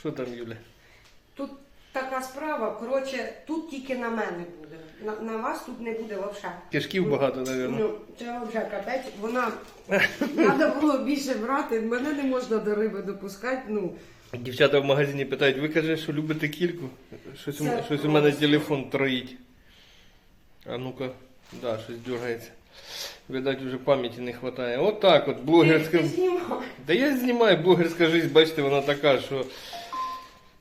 Що там, Юля? Тут така справа, коротше, тут тільки на мене буде. На, на вас тут не буде взагалі. Кишків багато, мабуть. Ну, це вже капець. Вона треба було більше брати. Мене не можна до риби допускати. Ну, Дівчата в магазині питають, ви кажете, що любите кільку? Щось, у- Це щось у мене просто. телефон троїть. А ну-ка, да, щось дергається. Видать, вже пам'яті не вистачає. От так от, блогерська. ти знімай. Да я знімаю блогерська життя, бачите, вона така, що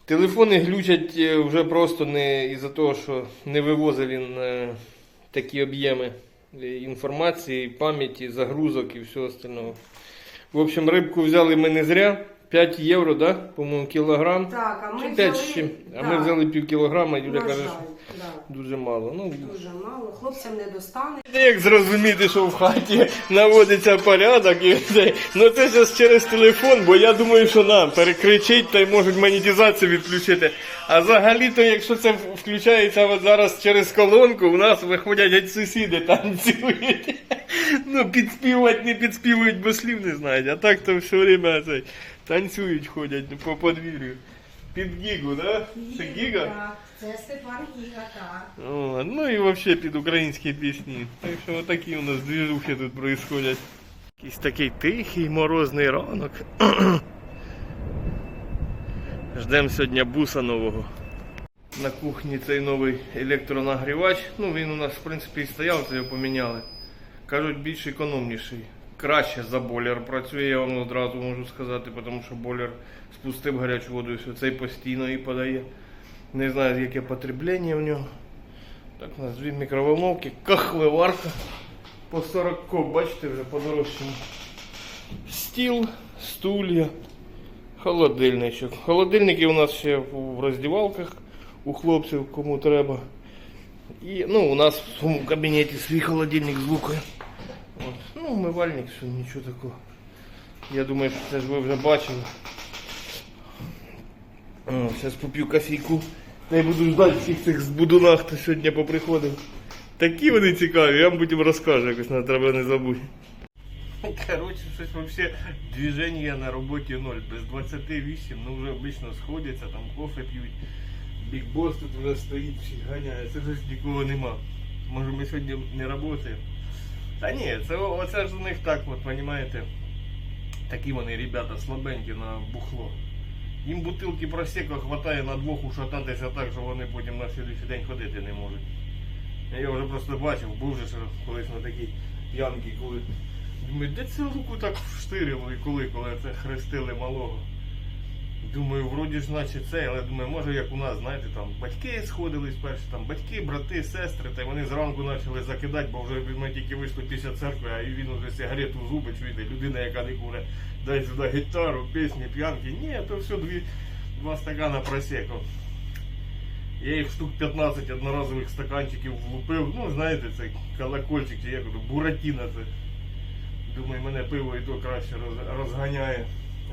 телефони глючать е, вже просто не із-за того, що не вивозив він е, такі об'єми е, інформації, пам'яті, загрузок і всього остального. В общем, рибку взяли ми не зря. 5 євро, да? по-моєму, кілограм. Так, а ми Чи 5 взяли... з чим? А ми взяли пів кілограма, Юля на каже, жаль, що да. дуже мало. Ну, Дуже мало. Хлопцям не достане. як зрозуміти, що в хаті наводиться порядок і. Ну це зараз через телефон, бо я думаю, що нам перекричить та й можуть монетизацію відключити. А взагалі-то, якщо це включається от зараз через колонку, у нас виходять геть сусіди танцюють. Ну, підспівувати не підспівують, бо слів не знають. А так то все время цей, танцюють, ходять по подвір'ю. Під гігу, да? Це гіга? Це Степан Гіга, так. О, ну і вообще під українські пісні. Так що отакі у нас двіжухи тут происходять. Якийсь такий тихий морозний ранок. Ждемо сьогодні буса нового. На кухні цей новий електронагрівач. Ну він у нас в принципі і стояв, це його поміняли. Кажуть, більш економніший. Краще за бойлер працює, я вам одразу можу сказати, тому що бойлер спустив гарячу воду і все, цей постійно її подає. Не знаю, яке потреблення в нього. Так, у нас дві мікроволновки, кахлеварка по 40 коб, бачите, вже подорожчано. Стіл, стулья, холодильничок. Холодильники у нас ще в роздівалках у хлопців, кому треба. І ну, у нас в кабінеті свій холодильник з. Ну, умивальник, що нічого такого. Я думаю, що це ж ви вже бачили. Зараз поп'ю кофійку. Та й буду ждати всіх цих збудунах, хто сьогодні поприходив. Такі вони цікаві, я вам потім розкажу, якось не треба не забути. Коротше, щось вообще движення на роботі ноль. Без 28, ну вже обично сходяться, там кофе п'ють. Бік бос тут вже стоїть, всіх ганяє, це щось нікого нема. Може ми сьогодні не працюємо? Та ні, це оце ж у них так, от, розумієте, такі вони ребята слабенькі на бухло. Їм бутилки просека хватає на двох ушататися так, що вони потім на слідуючий день ходити не можуть. Я вже просто бачив, був же колись на такій п'янці, коли. Думаю, де це руку так вштирило і коли, коли це хрестили малого. Думаю, вроді ж наче це, але думаю, може як у нас, знаєте, там батьки сходились перші, там батьки, брати, сестри, та й вони зранку почали закидати, бо вже ми тільки вийшли після церкви, а він уже сигарету в зуби чуєте, людина, яка не куре, дай сюди гітару, пісні, п'янки. Ні, то все дві, два стакана просеку. Я їх штук 15 одноразових стаканчиків влупив. Ну, знаєте, це колокольчик, чи як буратіна це. Думаю, мене пиво і то краще розганяє.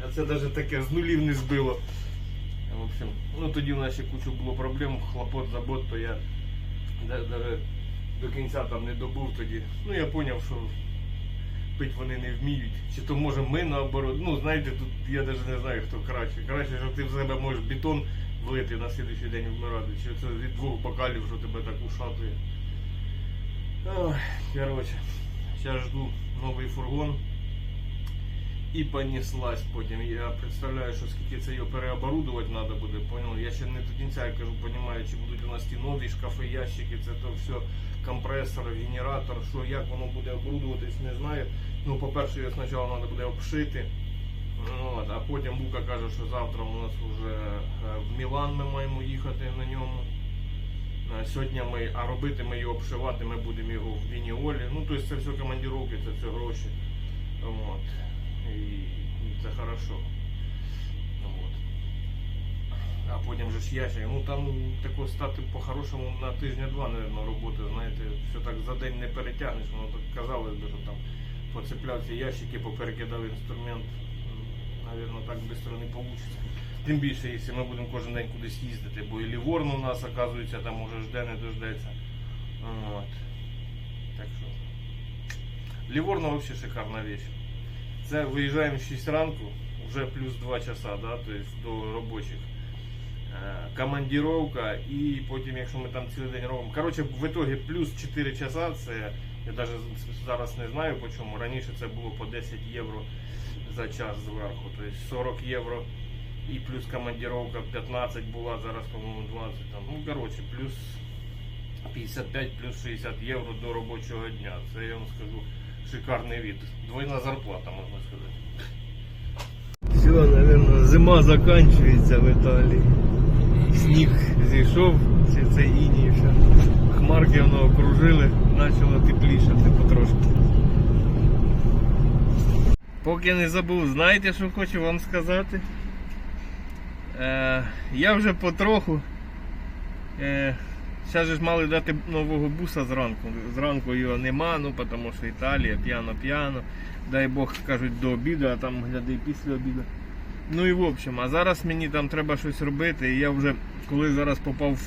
А це навіть таке з нулів не збило. В общем, ну тоді в нас ще кучу було проблем, хлопот, забот, то я навіть до кінця там не добув тоді. Ну я зрозумів, що пить вони не вміють. Чи то може ми наоборот. Ну знаєте, тут я навіть не знаю, хто краще. Краще, що ти в себе можеш бетон влити на слідуючий день вмирати. Чи це від двох бокалів, що тебе так ушатує. Ой, коротше, зараз жду новий фургон. І понеслась потім. Я представляю, що скільки це його переоборудувати треба буде. Понял? Я ще не до кінця я кажу, розумію, чи будуть у нас ті нові шкафи, ящики, це то все, компресор, генератор, що як воно буде оборудуватись, не знаю. Ну, по-перше, його спочатку треба буде обшити. От, а потім Бука каже, що завтра у нас вже е, в Мілан ми маємо їхати на ньому. Е, Сьогодні ми, а робити ми його обшивати, ми будемо його в Вініолі. Ну, тобто це все командіровки, це все гроші. От. І, це хорошо. От. А потім же ж ящик. Ну там тако стати по-хорошому на тижня-два, мабуть, роботи, знаєте, що так за день не перетягнеш, воно так казалось би, що там поцепляв ці ящики, поперекидав інструмент. Навірно, так швидко не вийде. Тим більше, якщо ми будемо кожен день кудись їздити, бо і Ліворн у нас, оказується, там уже жде, не дождеться. От. Так що. Ліворно взагалі шикарна річ. Це виїжджаємо в 6 ранку, вже плюс 2 часа, да, то есть до робочих. Е, Командіровка і потім, якщо ми там цілий день робимо. Коротше, в итоге плюс 4 часа, це я навіть зараз не знаю по чому. Раніше це було по 10 євро за час зверху. Тобто 40 євро і плюс командіровка 15 була, зараз, по-моєму, 20. Там. Ну, коротше, плюс 55, плюс 60 євро до робочого дня. Це я вам скажу шикарний від. Двойна зарплата, можна сказати. Все, наверное, зима заканчивается в Італії. Сніг зійшов, чи це іній ще. Хмарки воно окружили, почало теплішати потрошки. Поки не забув, знаєте, що хочу вам сказати? Е, я вже потроху. Е, Зараз ж мали дати нового буса зранку. Зранку його нема, ну тому що Італія, п'яно-п'яно. Дай Бог кажуть до обіду, а там гляди після обіду. Ну і в общем, а зараз мені там треба щось робити. І я вже, коли зараз попав в,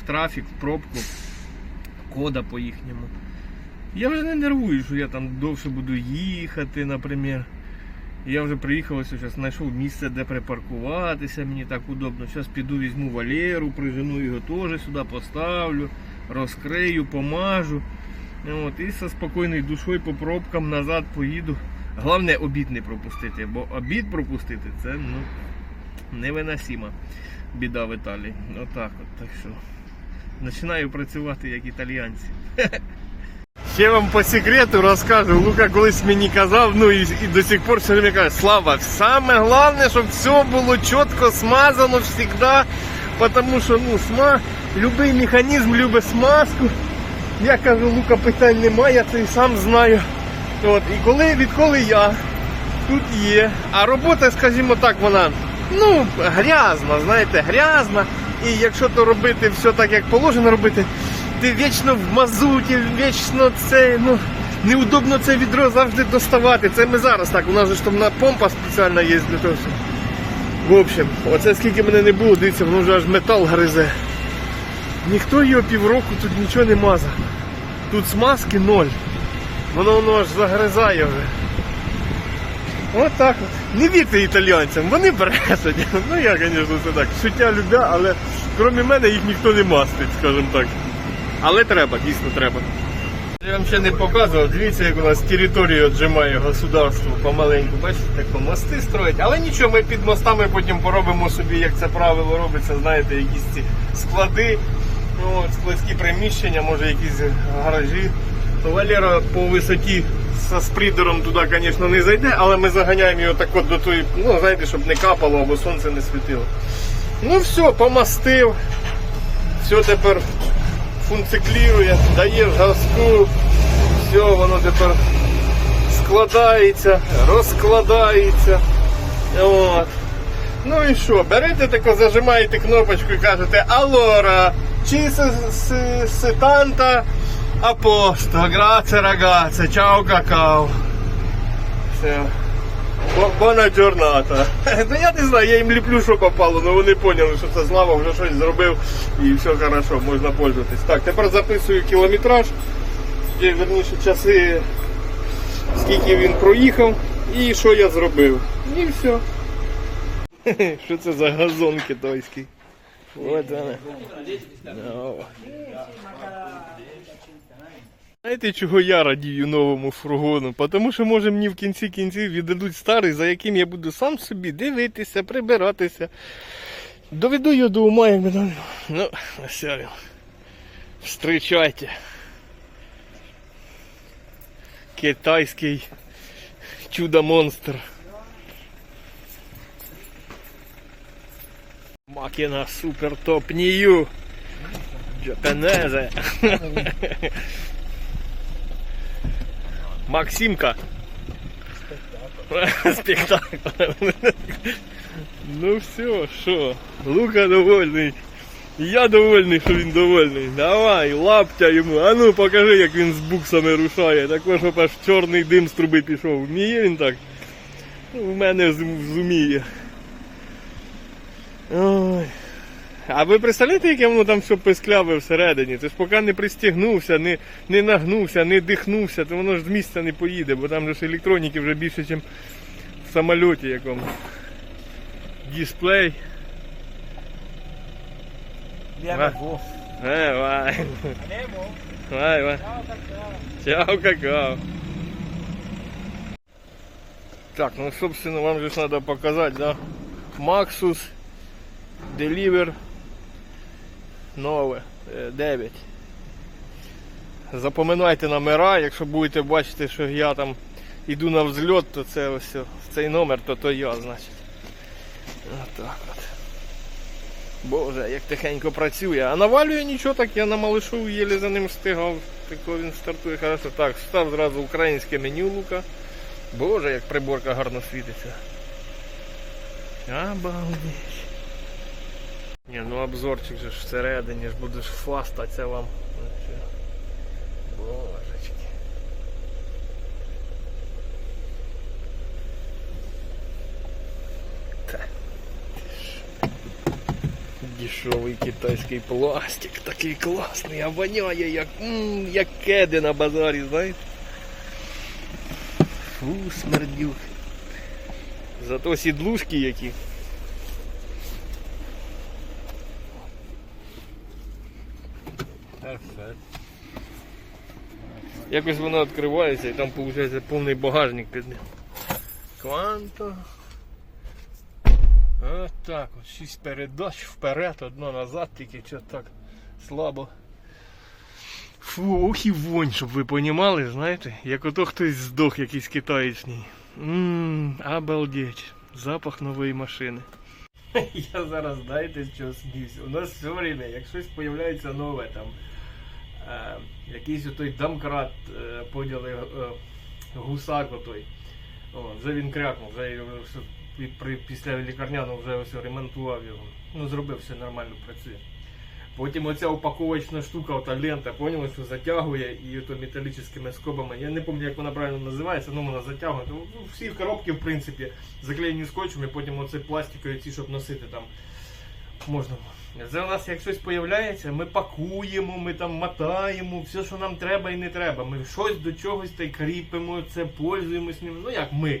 в трафік, в пробку, кода по їхньому. Я вже не нервую, що я там довше буду їхати, наприклад. Я вже приїхав ось зараз, знайшов місце, де припаркуватися, мені так удобно. Зараз піду візьму Валеру, прижену його теж сюди поставлю, розкрию, помажу. От, і зі спокійною душою по пробкам назад поїду. Головне обід не пропустити, бо обід пропустити це ну, невиносима біда в Італії. Отак от. Так що починаю працювати як італіянці. Ще вам по секрету розкажу. Лука колись мені казав, ну і, і до сих пор все каже, Слава, саме головне, щоб все було чітко смазано завжди, тому що ну, сма, любий механізм любить смазку. Я кажу, Лука, питань немає, я це і сам знаю. От, і коли, відколи я тут є, а робота, скажімо так, вона ну, грязна, знаєте, грязна. І якщо то робити все так, як положено робити, ти вічно в мазуті, вічно це, ну, неудобно це відро завжди доставати. Це ми зараз так, у нас же ж там помпа спеціальна є для того. Що... В общем, оце скільки мене не було, дивіться, воно вже аж метал гризе. Ніхто його півроку тут нічого не мазав. Тут смазки ноль. Воно воно аж загризає вже. От так от. Не вірте італійцям, вони брешуть. Ну я, звісно, це так. Шиття любя, але крім мене їх ніхто не мастить, скажімо так. Але треба, дійсно треба. Я вам ще не показував, дивіться, як у нас територію віджимає государство помаленьку. Бачите, по мости строять. Але нічого, ми під мостами потім поробимо собі, як це правило робиться, знаєте, якісь ці склади, ну, складські приміщення, може якісь гаражі. Валера по висоті зі спрідером туди, звісно, не зайде, але ми заганяємо його так от до тої, ну, знаєте, щоб не капало або сонце не світило. Ну все, помастив. Все тепер функціклірує, дає газку, все, воно тепер складається, розкладається. От. Ну і що, берете тако, зажимаєте кнопочку і кажете si- si- si tanta a posto, grazie ragazze. Все. Buona giornata. Ну я не знаю, я їм ліплю, що попало, але вони поняли, що це Слава вже щось зробив і все хорошо, можна пользуватись. Так, тепер записую кілометраж, верніше часи, скільки він проїхав і що я зробив. І все. Що це за газон китайський? От вона. Знаєте, чого я радію новому фургону? Тому що, може, мені в кінці кінців віддадуть старий, за яким я буду сам собі дивитися, прибиратися. Доведу його до ума, як мене. Ну, він. Встречайте. Китайський чудо-монстр. Макіна супер топ нью. Джапанезе. Максимка. Спектакль. Ну все, що? Лука довольний. Я довольний, що він довольний. Давай, лаптя йому. А ну покажи, як він з буксами рушає. Також щоб аж чорний дим з труби пішов. Вміє він так? Ну, В мене зуміє. Ой. А ви представляєте, яке воно там все пискляве всередині? Це ж поки не пристігнувся, не, не нагнувся, не дихнувся, то воно ж з місця не поїде, бо там же ж електроніки вже більше, ніж в самольоті якомусь. дисплей. Boh. Е, вай. Вай, вай. Чао, какао. Так, ну, собственно, вам же надо показать, да? Maxus Deliver нове е, 9. Запоминайте номера, якщо будете бачити, що я там іду на взльот, то це ось цей номер, то то я, значить. Отак от. Боже, як тихенько працює. А навалює нічого так, я на малишу єлі за ним встигав. Тако він стартує хорошо. Так, став зразу українське меню лука. Боже, як приборка гарно світиться. Обалдеть. Ні, ну обзорчик же ж всередині ж будеш фастатися вам. Божечки. Та. Дешевий китайський пластик, такий класний, а воняє як, м, як кеди на базарі, знаєте? Фу, смердюк. Зато сідлушки які. Якось воно відкривається і там виходить повний багажник під ним. Кванто. Ось так от. Шість передач вперед, одно назад, тільки що так слабо. Фу, ох і вонь, щоб ви понімали, знаєте, як ото хтось здох якийсь китаєчний. Ммм, обалдеть. Запах нової машини. Я зараз, знаєте, що сміюсь. У нас все время, як щось з'являється нове там. Е, якийсь отой домкрат е, поділи е, гусак отой. О, вже він крякнув, вже після лікарняного вже ось ремонтував його. Ну, зробив все нормально, працює. Потім оця упаковочна штука, ота лента, поняли, що затягує і ото металічними скобами. Я не пам'ятаю, як вона правильно називається, але вона затягує. Ну, всі коробки, в принципі, заклеєні скотчем, і потім оце пластикові ці, щоб носити там. Можна. Це нас як щось появляється, ми пакуємо, ми там мотаємо, все, що нам треба і не треба. Ми щось до чогось та й кріпимо, це пользуємось ним. Ну як ми.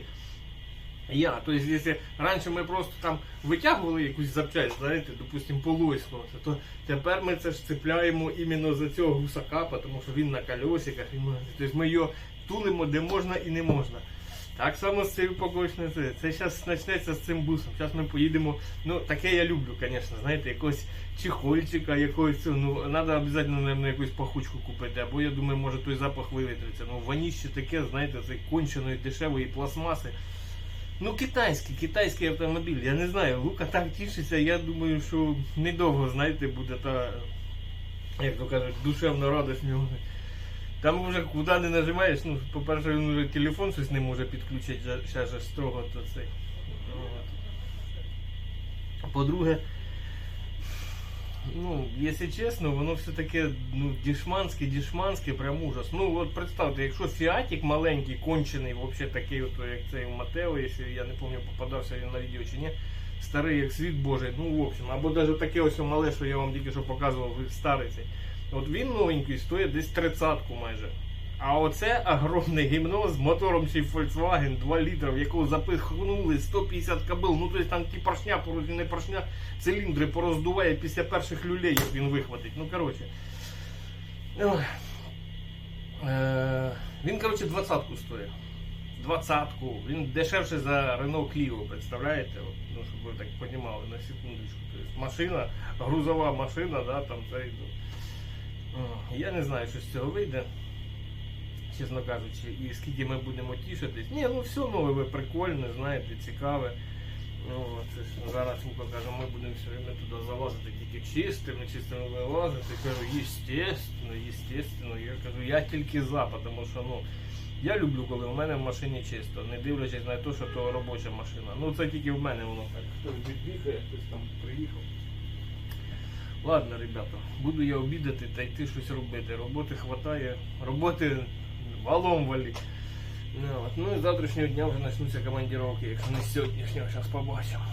Я, то есть, якщо раніше ми просто там витягували якусь запчасть, знаєте, допустим, полоського, то тепер ми це ж цепляємо іменно за цього гусака, тому що він на колесиках, тобто ми його тулимо де можна і не можна. Так само з цією упаковочною це. Це зараз почнеться з цим бусом. Зараз ми поїдемо. Ну, таке я люблю, звісно, знаєте, якогось чехольчика, якогось. Ну, треба обов'язково, наверное, якусь пахучку купити. Або я думаю, може той запах вивітриться. Ну, ваніще таке, знаєте, цей конченої дешевої пластмаси. Ну, китайський, китайський автомобіль. Я не знаю, Лука так тішиться, я думаю, що недовго, знаєте, буде та, як то кажуть, душевна радость в нього. Там вже куди не нажимаєш, ну, по-перше, він вже телефон щось не може підключити, вже- ще ж строго то цей. По-друге, ну, якщо чесно, воно все таке ну, дішманське, дішманське, прям ужас. Ну, от представте, якщо фіатик маленький, кончений, взагалі такий, от, як цей Матео, якщо я не пам'ятаю, попадався він на відео чи ні, старий як світ Божий, ну, в общем, або навіть таке ось мале, що я вам тільки що показував, старий цей. От він новенький стоїть десь тридцятку майже. А оце огромне гімно з мотором ще Volkswagen 2 літра, в якого запихнули 150 кабел. Ну тобто там ті поршня, порозі не поршня, циліндри пороздуває після перших люлей, він вихватить. Ну коротше. Е, Він, коротше, двадцятку стоїть. Двадцятку. Він дешевше за Renault Clio, представляєте? Ну, щоб ви так розуміли, на секундочку. Тобто машина, грузова машина, да, там цей. Я не знаю, що з цього вийде, чесно кажучи, і скільки ми будемо тішитись. Ні, ну все нове, прикольне, знаєте, цікаве. Ну, це ж зараз Лука каже, ми будемо все время туди залазити тільки чистими, чистими вилазити. Кажу, естественно, естественно. Я кажу, я тільки за, тому що ну, я люблю, коли в мене в машині чисто, не дивлячись на те, що то робоча машина. Ну це тільки в мене воно так. Хтось відбігає, хтось там приїхав. Ладно, ребята, буду я обідати та йти щось робити. Роботи хватає, роботи валом валі. Ну, от. ну і завтрашнього дня вже почнуться командировки, якщо не сьогоднішнього, зараз побачимо.